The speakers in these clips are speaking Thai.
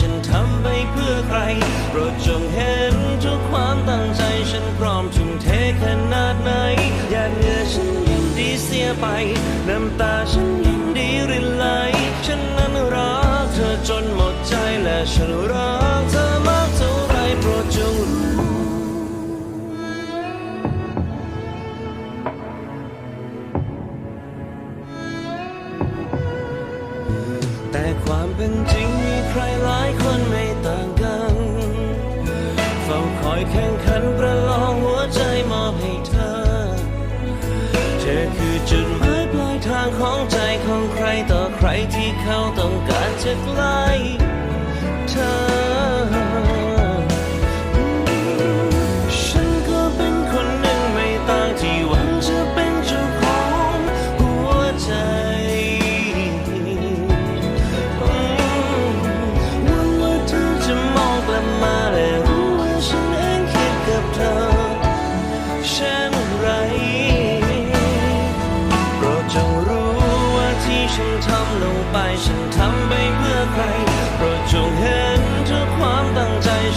ฉันทำไปเพื่อใคร โปรดจงเห็นทุกความตั้งใจฉันพร้อมทุ่มเทขนาดไหนอยาเหงื่อฉันยินดีเสียไป น้ำตาฉันยินดีรินไหล ฉันนั้นรักเธอจนหมดใจและฉันรัก อคือจุดหมายปลายทางของใจของใครต่อใครที่เขาต้องการจะไกล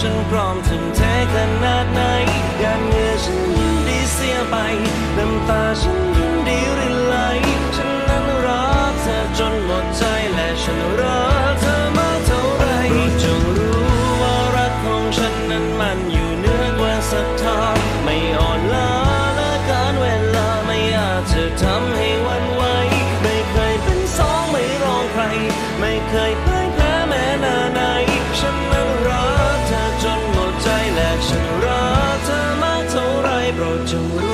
ฉันพร้อมทุ่มเทขนาดไหนหยารเงื่อฉันยินดีเสียไปน้ำตาฉัน โ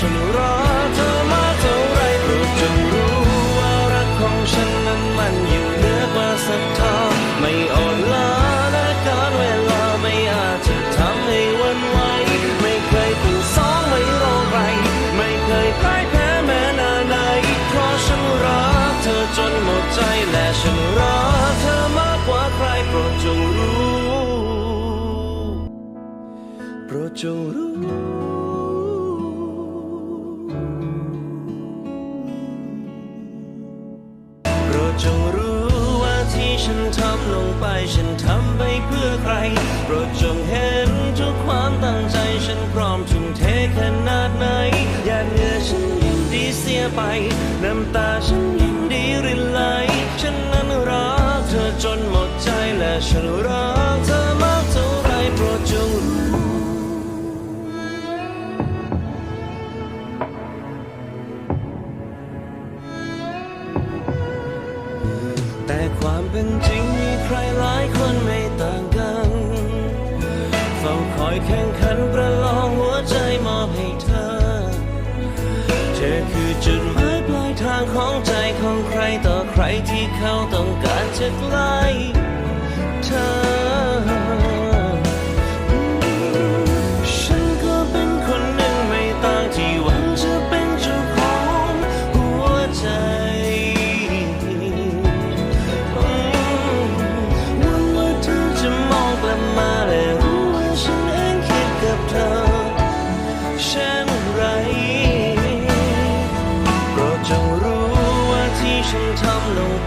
ใใครโปรดจงเห็นทุกความตั้งใจฉันพร้อมทุ่มเทขนาดไหนหยาดเหงื่อฉันยินดีเสียไป น้ำตาฉันยินดีรินไหลฉันนั้นรักเธอจนหมดใจและฉันรักเธอมากเท่าไรโปรดจงรู้แต่ความเป็นจริง อยแข่งขันประลองหัวใจมอบให้เธอ เธอคือจุดหมายปลายทางของใจของใครต่อใครที่เขาต้องการจะไกล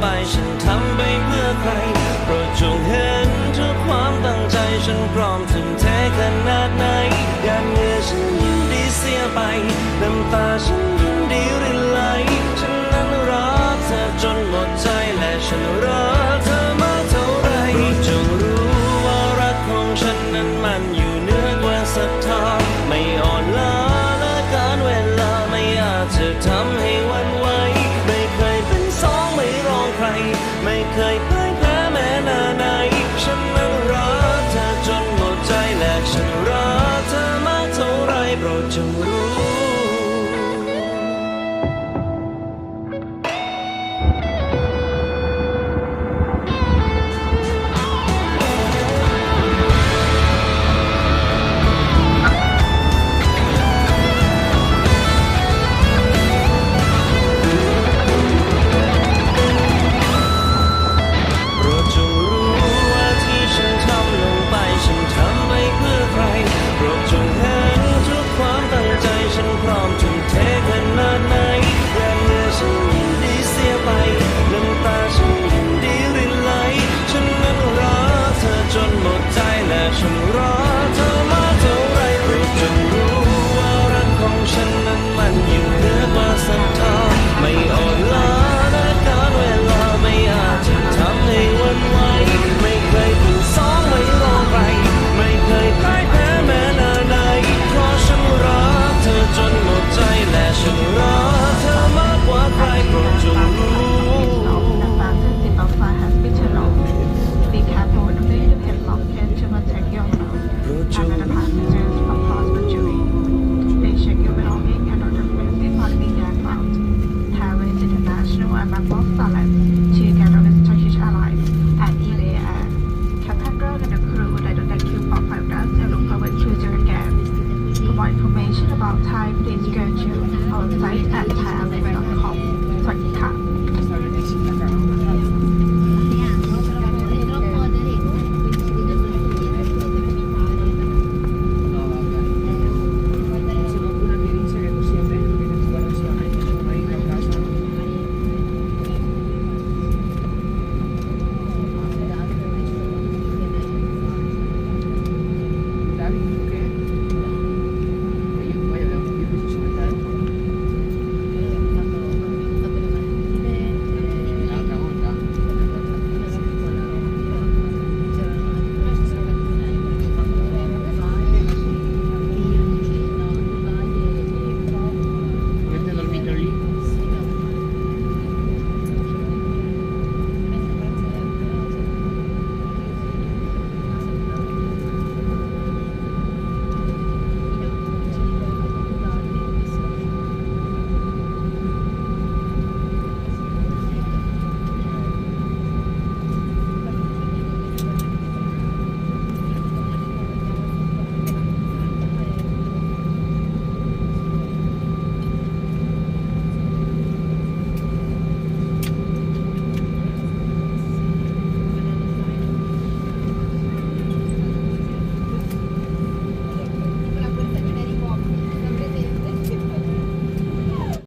ำล